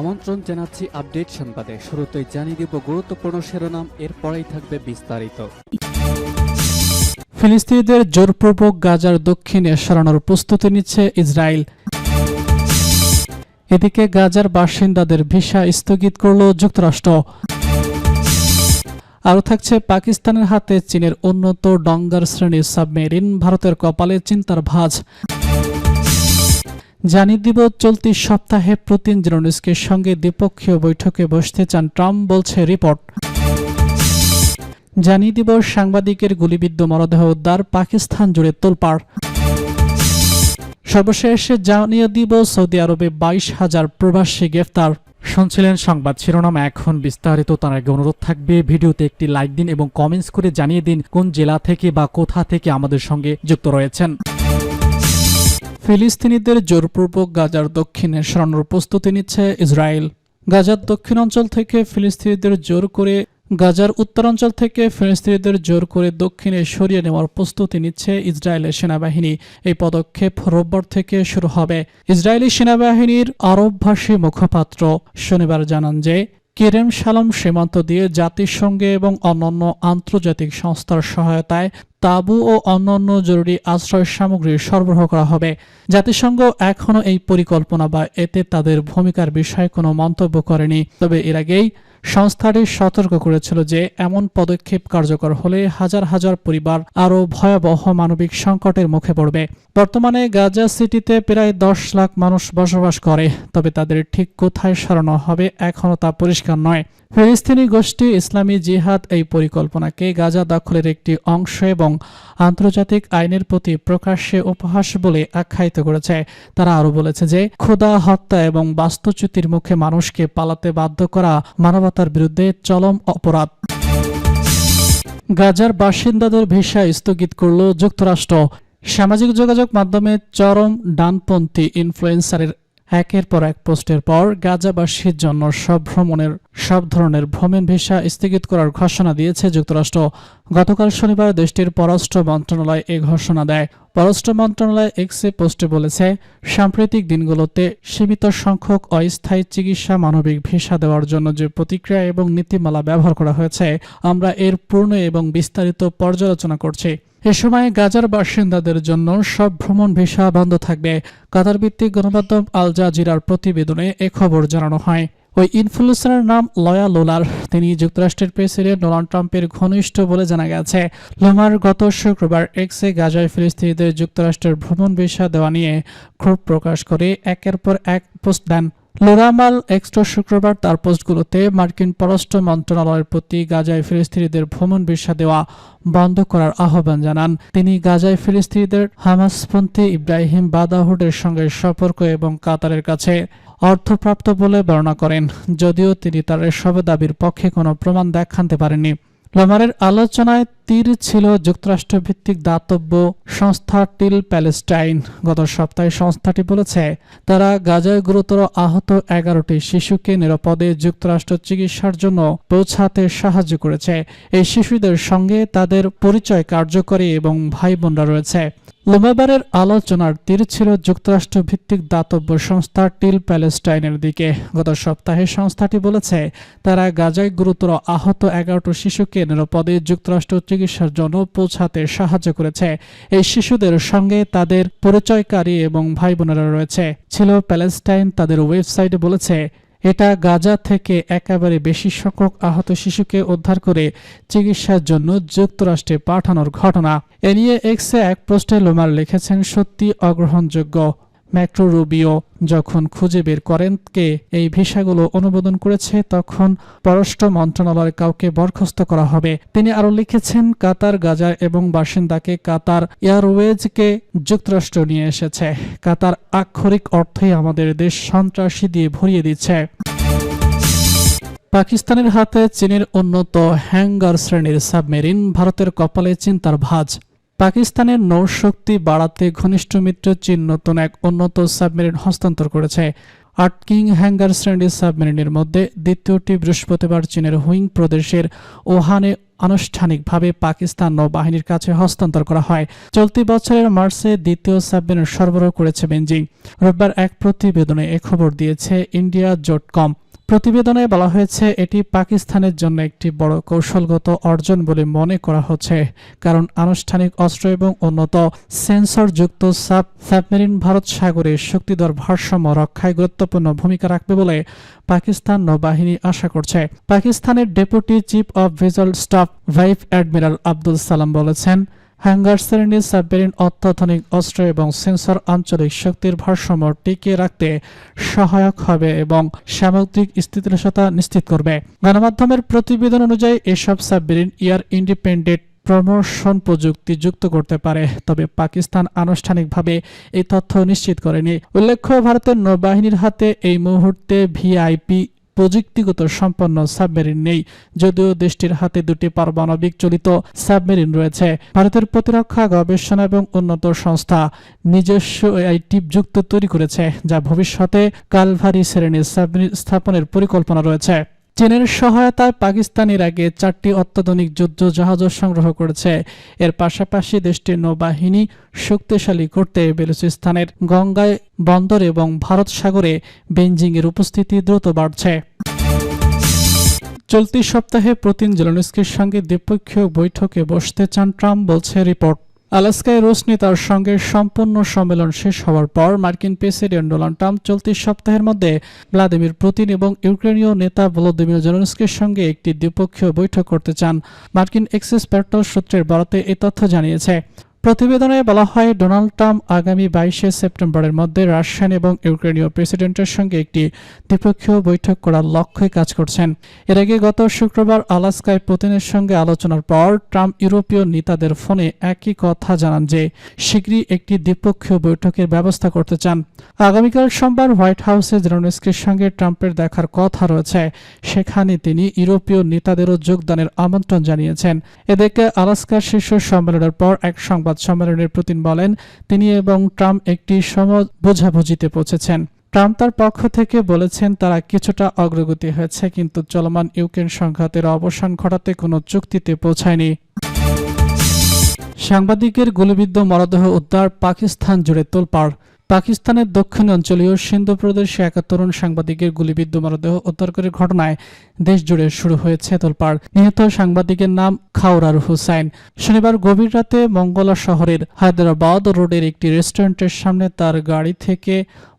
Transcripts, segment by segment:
আমন্ত্রণ জানাচ্ছি আপডেট সংবাদে। শুরুতেই জানিয়ে দিব গুরুত্বপূর্ণ শিরোনাম, এরপরেই থাকবে বিস্তারিত। ফিলিস্তিনিদের জোরপূর্বক গাজার দক্ষিণে সরানোর প্রস্তুতি নিচ্ছে ইসরায়েল। এদিকে গাজার বাসিন্দাদের ভিসা স্থগিত করল যুক্তরাষ্ট্র। আরও থাকছে পাকিস্তানের হাতে চীনের উন্নত ডঙ্গার শ্রেণির সাবমেরিন, ভারতের কপালে চিন্তার ভাঁজ। জানিয়ে দিব, চলতি সপ্তাহে প্রতিন জেরোনিস্কের সঙ্গে দ্বিপক্ষীয় বৈঠকে বসতে চান ট্রাম্প, বলছে রিপোর্ট। জানিয়ে দিব, সাংবাদিকের গুলিবিদ্ধ মরদেহ উদ্ধার, পাকিস্তান জুড়ে তোলপাড়। সর্বশেষে জানিয়ে দিব, সৌদি আরবে বাইশ হাজার প্রবাসী গ্রেফতার। শুনছিলেন সংবাদ শিরোনাম, এখন বিস্তারিত, তার আগে অনুরোধ থাকবে, ভিডিওতে একটি লাইক দিন এবং কমেন্টস করে জানিয়ে দিন, কোন জেলা থেকে বা কোথা থেকে আমাদের সঙ্গে যুক্ত রয়েছেন। ফিলিস্তিনিদের জোরপূর্বক গাজার দক্ষিণে সরানোর প্রস্তুতি নিচ্ছে ইসরায়েল। গাজার দক্ষিণ অঞ্চল থেকে ফিলিস্তিনিদের জোর করে, গাজার উত্তরাঞ্চল থেকে ফিলিস্তিনিদের জোর করে দক্ষিণে সরিয়ে নেওয়ার প্রস্তুতি নিচ্ছে ইসরায়েলের সেনাবাহিনী। এই পদক্ষেপ রোববার থেকে শুরু হবে। ইসরায়েলি সেনাবাহিনীর আরবভাষী মুখপাত্র শনিবার জানান যে কেরেম সালাম সীমান্ত দিয়ে জাতিসংঘে এবং অন্যান্য আন্তর্জাতিক সংস্থার সহায়তায় তাবু ও অন্যান্য জরুরি আশ্রয় সামগ্রী সরবরাহ করা হবে। জাতিসংঘ এখনও এই পরিকল্পনা বা এতে তাদের ভূমিকার বিষয়ে কোনো মন্তব্য করেনি। তবে এর আগেই সংস্থাটি সতর্ক করেছিল যে এমন পদক্ষেপ কার্যকর হলে হাজার হাজার পরিবার আরও ভয়াবহ মানবিক সংকটের মুখে পড়বে। বর্তমানে গাজা সিটিতে প্রায় দশ লাখ মানুষ বসবাস করে, তবে তাদের ঠিক কোথায় সরানো হবে এখনও তা পরিষ্কার নয়। ফিলিস্তিনি গোষ্ঠী ইসলামী জিহাদ এই পরিকল্পনাকে গাজা দখলের একটি অংশ এবং আন্তর্জাতিক আইনের প্রতি প্রকাশ্যে উপহাস বলে আখ্যায়িত করেছে। তারা আরও বলেছে যে, ক্ষুধা, হত্যা এবং বাস্তুচ্যুতির মুখে মানুষকে পালাতে বাধ্য করা মানবতার বিরুদ্ধে চলম অপরাধ। গাজার বাসিন্দাদের ভিসা স্থগিত করল যুক্তরাষ্ট্র। সামাজিক যোগাযোগ মাধ্যমে চরম ডানপন্থী ইনফ্লুয়েন্সারের একের পর এক পোস্টের পর গাজাবাসীর জন্য সব ভ্রমণের, সব ধরনের ভ্রমণ ভিসা স্থগিত করার ঘোষণা দিয়েছে যুক্তরাষ্ট্র। গতকাল শনিবার দেশটির পররাষ্ট্র মন্ত্রণালয় এ ঘোষণা দেয়। পররাষ্ট্র মন্ত্রণালয় এক্সে পোস্টে বলেছে, সাম্প্রতিক দিনগুলোতে সীমিত সংখ্যক অস্থায়ী চিকিৎসা মানবিক ভিসা দেওয়ার জন্য যে প্রতিক্রিয়া এবং নীতিমালা ব্যবহার করা হয়েছে, আমরা এর পূর্ণ এবং বিস্তারিত পর্যালোচনা করছি। এ সময় গাজার বাসিন্দাদের জন্য সব ভ্রমণ ভিসা বন্ধ থাকবে। কাতার ভিত্তিক গণমাধ্যম আল জাজিরার প্রতিবেদনে এ খবর জানানো হয়। ওই ইনফ্লুয়েন্সারের নাম লয়া লোলার। তিনি যুক্তরাষ্ট্রের প্রেসিডেন্ট ডোনাল্ড ট্রাম্পের ঘনিষ্ঠ বলে জানা গেছে। লোমার গত শুক্রবার এক্সে গাজায় ফিলিস্তিনিদের যুক্তরাষ্ট্রের ভ্রমণ ভিসা দেওয়া নিয়ে ক্ষোভ প্রকাশ করে একের পর এক পোস্ট দেন। লোরামাল এক্সট্রা শুক্রবার তার পোস্টগুলোতে মার্কিন পররাষ্ট্র মন্ত্রণালয়ের প্রতি গাজায় ফিলিস্তিনিদের ভ্রমণ ভিসা দেওয়া বন্ধ করার আহ্বান জানান। তিনি গাজায় ফিলিস্তিনিদের হামাসপন্থী ইব্রাহিম বাদাহুডের সঙ্গে সম্পর্ক এবং কাতারের কাছে অর্থপ্রাপ্ত বলে বর্ণনা করেন। যদিও তিনি তার এসব দাবির পক্ষে কোনো প্রমাণ দেখাতে পারেননি। লোমারের আলোচনায় তীর ছিল যুক্তরাষ্ট্র ভিত্তিক দাতব্য সংস্থা টিল প্যালেস্টাইন। গত সপ্তাহে সংস্থাটি বলেছে, তারা গাজায় গুরুতর আহত এগারোটি শিশুকে নিরাপদে যুক্তরাষ্ট্র চিকিৎসার জন্য পৌঁছাতে সাহায্য করেছে। এই শিশুদের সঙ্গে তাদের পরিচয় কার্যকরী এবং ভাই বোনরা রয়েছে। লোমাবারের আলোচনার তীর ছিল যুক্তরাষ্ট্র ভিত্তিক দাতব্য সংস্থা টিল প্যালেস্টাইনের দিকে। গত সপ্তাহে সংস্থাটি বলেছে, তারা গাজায় গুরুতর আহত এগারোটি শিশুকে নিরাপদে যুক্তরাষ্ট্র চিকিৎসার জন্য পৌঁছাতে সাহায্য করেছে। এই শিশুদের সঙ্গে তাদের পরিচয়কারী এবং ভাই বোনেরা রয়েছে। ছিল প্যালেস্টাইন তাদের ওয়েবসাইটে বলেছে এটা গাজা থেকে একেবারে বেশি সংখ্যক আহত শিশুকে উদ্ধার করে চিকিৎসার জন্য যুক্তরাষ্ট্রে পাঠানোর ঘটনা। এ নিয়ে এক্সে এক পোস্টে লোমার লিখেছেন, সত্যি অগ্রহণযোগ্য। ম্যাক্রো রুবিও যখন খুঁজে বের করেন কে এই ভিসাগুলো অনুমোদন করেছে, তখন পররাষ্ট্র মন্ত্রণালয়ের কাউকে বরখাস্ত করা হবে। তিনি আরও লিখেছেন, কাতার গাজার এবং বাসিন্দাকে কাতার এয়ারওয়েজকে যুক্তরাষ্ট্র নিয়ে এসেছে। কাতার আক্ষরিক অর্থেই আমাদের দেশ সন্ত্রাসী দিয়ে ভরিয়ে দিচ্ছে। পাকিস্তানের হাতে চীনের উন্নত হ্যাঙ্গার শ্রেণির সাবমেরিন ভারতের কপালে চিন্তার ভাঁজ। পাকিস্তানের নৌশক্তি বাড়াতে ঘনিষ্ঠ মিত্র চীন নতুন এক উন্নত সাবমেরিন হস্তান্তর করেছে। আট কিং হ্যাঙ্গার শ্রেণির সাবমেরিনের মধ্যে দ্বিতীয়টি বৃহস্পতিবার চীনের হুইং প্রদেশের ওহানে আনুষ্ঠানিকভাবে পাকিস্তান নৌবাহিনীর কাছে হস্তান্তর করা হয়। চলতি বছরের মার্চে দ্বিতীয় সাবমেরিন সরবরাহ করেছে বেঞ্জিং রোববার এক প্রতিবেদনে এ খবর দিয়েছে ইন্ডিয়া জোট কম। প্রতিবেদনে বলা হয়েছে, এটি পাকিস্তানের জন্য একটি বড় কৌশলগত অর্জন বলে মনে করা হচ্ছে। কারণ আনুষ্ঠানিক অস্ত্র এবং উন্নত সেন্সরযুক্ত সাব সাবমেরিন ভারত সাগরে শক্তিধর ভারসাম্য রক্ষায় গুরুত্বপূর্ণ ভূমিকা রাখবে বলে পাকিস্তান নৌবাহিনী আশা করছে। পাকিস্তানের deputy chief of visual staff vice admiral Abdul Salam বলেছেন হ্যাঙ্গার শ্রেণির সাবমেরিন অত্যাধুনিক অস্ত্র এবং সেন্সর আঞ্চলিক শক্তির ভারসাম্য টিকিয়ে রাখতে সহায়ক হবে এবং সামুদ্রিক স্থিতিশীলতা নিশ্চিত করবে। গণমাধ্যমের প্রতিবেদন অনুযায়ী, এসব সাবমেরিন ইয়ার ইন্ডিপেন্ডেন্ট প্রমোশন প্রযুক্তি যুক্ত করতে পারে, তবে পাকিস্তান আনুষ্ঠানিকভাবে এই তথ্য নিশ্চিত করেনি। উল্লেখ্য, ভারতের নৌবাহিনীর হাতে এই মুহূর্তে ভিআইপি প্রযুক্তিগত সম্পন্ন সাবমেরিন নেই। যদিও দেশটির হাতে দুটি পারমাণবিক চলিত সাবমেরিন রয়েছে, ভারতের প্রতিরক্ষা, গবেষণা এবং উন্নত সংস্থা নিজস্ব এই টিপযুক্ত তৈরি করেছে, যা ভবিষ্যতে কালভারি শ্রেণির সাবমেরিন স্থাপনের পরিকল্পনা রয়েছে। চীনের সহায়তায় পাকিস্তান এর আগে চারটি অত্যাধুনিক যুদ্ধ জাহাজও সংগ্রহ করেছে। এর পাশাপাশি দেশটির নৌবাহিনী শক্তিশালী করতে বেলুচিস্তানের গঙ্গায় বন্দর এবং ভারত সাগরে বেঞ্জিংয়ের উপস্থিতি দ্রুত বাড়ছে। চলতি সপ্তাহে প্রতিন জেলেনস্কির সঙ্গে দ্বিপক্ষীয় বৈঠকে বসতে চান ট্রাম্প, বলছে রিপোর্ট। আলাস্কায় রুশ নেতার সঙ্গে সম্পূর্ণ সম্মেলন শেষ হওয়ার পর মার্কিন প্রেসিডেন্ট ডোনাল্ড ট্রাম্প চলতি সপ্তাহের মধ্যে ভ্লাদিমির পুতিন এবং ইউক্রেনীয় নেতা ভলোদিমির জেলেনস্কির সঙ্গে একটি দ্বিপক্ষীয় বৈঠক করতে চান। মার্কিন এক্সেস পেট্রোল সূত্রের বরাতে এ তথ্য জানিয়েছে। প্রতিবেদনে বলা হয়, ডোনাল্ড ট্রাম্প আগামী বাইশে সেপ্টেম্বরের মধ্যে রাশিয়ান এবং ইউক্রেনীয় প্রেসিডেন্টের সঙ্গে একটি দ্বিপক্ষীয় বৈঠক করার লক্ষ্যে কাজ করছেন। এর আগে গত শুক্রবার আলাস্কায় পুতিনের সঙ্গে আলোচনার পর ট্রাম্প ইউরোপীয় নেতাদের ফোনে একই কথা জানান যে শীঘ্রই একটি দ্বিপক্ষীয় বৈঠকের ব্যবস্থা করতে চান। আগামীকাল সোমবার হোয়াইট হাউসে জেরোনস্কির সঙ্গে ট্রাম্পের দেখার কথা রয়েছে। সেখানে তিনি ইউরোপীয় নেতাদেরও যোগদানের আমন্ত্রণ জানিয়েছেন। এদিকে আলাস্কার শীর্ষ সম্মেলনের পর এক সংবাদ সম্মেলনের পুতিন বলেন, তিনি এবং ট্রাম্প একটি সম বোঝাবুঝিতে পৌঁছেছেন। ট্রাম্প তার পক্ষ থেকে বলেছেন, তারা কিছুটা অগ্রগতি হয়েছে, কিন্তু চলমান ইউক্রেন সংঘাতের অবসান ঘটাতে কোনো চুক্তিতে পৌঁছায়নি। সাংবাদিকের গুলিবিদ্ধ মরদেহ উদ্ধার পাকিস্তান জুড়ে তোলপাড়। পাকিস্তানের দক্ষিণ অঞ্চলীয় সিন্ধু প্রদেশে এক তরুণ সাংবাদিকের গুলিবিদ্ধ মরদেহ উদ্ধার করে ঘটনায় দেশ জুড়ে শুরু হয়েছে তোলপাড়। নিহত সাংবাদিকের নাম খাওরার হুসাইন। শনিবার গভীর রাতে মঙ্গলা শহরের হায়দ্রাবাদ রোডের একটি রেস্টুরেন্টের সামনে তার গাড়ি থেকে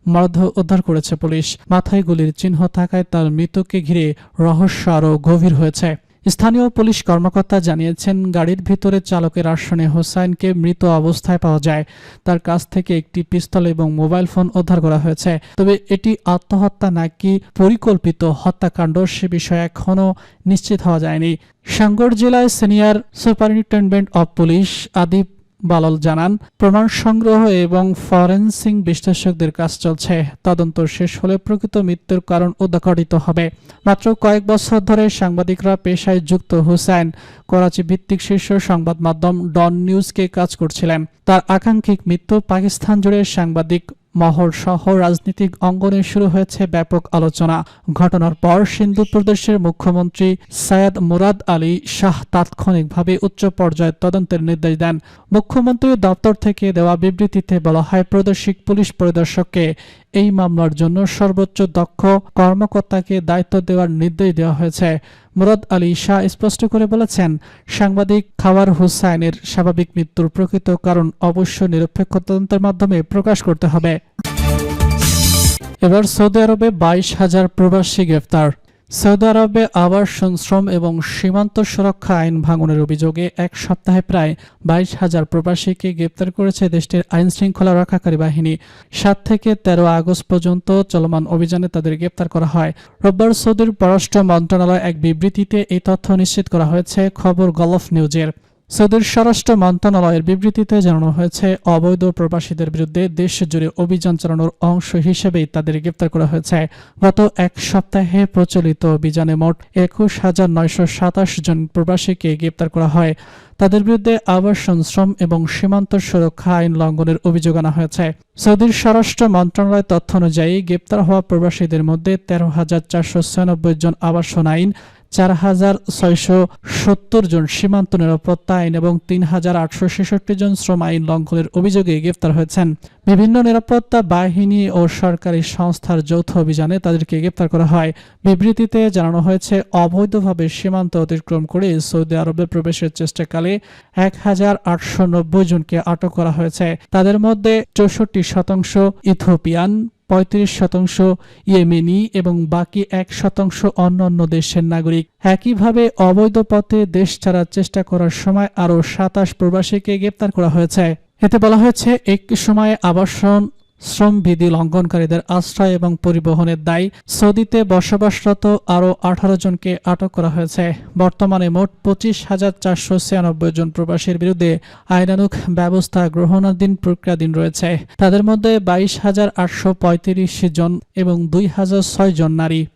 মরদেহ উদ্ধার করেছে পুলিশ। মাথায় গুলির চিহ্ন থাকায় তার মৃত্যুকে ঘিরে রহস্য আরও গভীর হয়েছে। স্থানীয় পুলিশ কর্মকর্তা জানিয়েছেন, গাড়ির ভিতরে চালকের আসনে হোসাইনকে মৃত অবস্থায় পাওয়া যায়। তার কাছ থেকে একটি পিস্তল এবং মোবাইল ফোন উদ্ধার করা হয়েছে। তবে এটি আত্মহত্যা নাকি পরিকল্পিত হত্যাকাণ্ড সে বিষয়ে এখনও নিশ্চিত হওয়া যায়নি। সাঙ্গর জেলায় senior superintendent of police Adib বালল জানান, প্রমাণ সংগ্রহ এবং ফরেন্সিং বিশ্লেষকদের কাজ চলছে। তদন্ত শেষ হলে প্রকৃত মৃত্যুর কারণ উদ্ঘাটিত হবে। মাত্র কয়েক বছর ধরে সাংবাদিকরা পেশায় যুক্ত হুসাইন, করাচি ভিত্তিক শীর্ষ সংবাদ মাধ্যম ডন নিউজকে কাজ করছিলেন। তার আকাঙ্ক্ষিক মৃত্যু পাকিস্তান জুড়ে সাংবাদিক মহল সহ রাজনৈতিক অঙ্গনে শুরু হয়েছে ব্যাপক আলোচনা। ঘটনার পর সিন্ধু প্রদেশের মুখ্যমন্ত্রী সৈয়দ মুরাদ আলী শাহ তাৎক্ষণিকভাবে উচ্চ পর্যায়ের তদন্তের নির্দেশ দেন। মুখ্যমন্ত্রীর দপ্তর থেকে দেওয়া বিবৃতিতে বলা হয়, প্রাদেশিক পুলিশ পরিদর্শককে এই মামলার জন্য সর্বোচ্চ দক্ষ কর্মকর্তাকে দায়িত্ব দেওয়ার নির্দেশ দেওয়া হয়েছে। মুরাদ আলী শাহ স্পষ্ট করে বলেছেন, সাংবাদিক খাওয়ার হুসাইনের স্বাভাবিক মৃত্যুর প্রকৃত কারণ অবশ্য নিরপেক্ষ তদন্তের মাধ্যমে প্রকাশ করতে হবে। এবার সৌদি আরবে বাইশ হাজার প্রবাসী গ্রেফতার সৌদি আরবে আবাসন শ্রম এবং সীমান্ত সুরক্ষা আইন ভাঙনের অভিযোগে এক সপ্তাহে প্রায় বাইশ হাজার প্রবাসীকে গ্রেপ্তার করেছে দেশটির আইন শৃঙ্খলা রক্ষাকারী বাহিনী। সাত থেকে তেরো আগস্ট পর্যন্ত চলমান অভিযানে তাদের গ্রেপ্তার করা হয়। রোববার সৌদির পররাষ্ট্র মন্ত্রণালয় এক বিবৃতিতে এই তথ্য নিশ্চিত করা হয়েছে। খবর গলফ নিউজের। সৌদির স্বরাষ্ট্র মন্ত্রণালয়ের বিবৃতিতে জানানো হয়েছে, অবৈধ প্রবাসীদের বিরুদ্ধে দেশ জুড়ে অভিযান চালানোর অংশ হিসেবেই তাদের গ্রেপ্তার করা হয়েছে। গত এক সপ্তাহে প্রচলিত অভিযানে মোট একুশ হাজার নয়শো সাতাশ জন প্রবাসীকে গ্রেপ্তার করা হয়। তাদের বিরুদ্ধে আবাসন, শ্রম এবং সীমান্ত সুরক্ষা আইন লঙ্ঘনের অভিযোগ আনা হয়েছে। সৌদির স্বরাষ্ট্র মন্ত্রণালয়ের তথ্য অনুযায়ী গ্রেপ্তার হওয়া প্রবাসীদের মধ্যে তেরো হাজার চারশো ছিয়ানব্বই জন আবাসন আইন চার হাজার ছয়শো সত্তর জন সীমান্ত নিরাপত্তা আইন এবং তিন হাজার আটশো ছেষট্টি জন শ্রম আইন লঙ্ঘনের অভিযোগে গ্রেফতার হয়েছেন। বিভিন্ন নিরাপত্তা বাহিনী ও সরকারি সংস্থার যৌথ অভিযানে তাদেরকে গ্রেপ্তার করা হয়। বিবৃতিতে জানানো হয়েছে, অবৈধভাবে সীমান্ত অতিক্রম করে সৌদি আরবে প্রবেশের চেষ্টাকালে এক হাজার আটশো নব্বই জনকে আটক করা হয়েছে। তাদের মধ্যে চৌষট্টি শতাংশ ইথোপিয়ান পঁয়ত্রিশ শতাংশ ইয়েমেনি এবং বাকি এক শতাংশ অন্যান্য দেশের নাগরিক। একইভাবে অবৈধ পথে দেশ ছাড়ার চেষ্টা করার সময় আরও সাতাশ প্রবাসীকে গ্রেপ্তার করা হয়েছে। এতে বলা হয়েছে এক সময়ে আবাসন শ্রমবিধি লঙ্ঘনকারীদের আশ্রয় এবং পরিবহনের দায় সৌদিতে বসবাসরত আরও আঠারো জনকে আটক করা হয়েছে। বর্তমানে মোট পঁচিশ হাজার চারশো ছিয়ানব্বই জন প্রবাসীর বিরুদ্ধে আইনানুক ব্যবস্থা গ্রহণাধীন প্রক্রিয়াধীন রয়েছে। তাদের মধ্যে বাইশ হাজার আটশো পঁয়ত্রিশ জন এবং দুই হাজার ছয় জন নারী।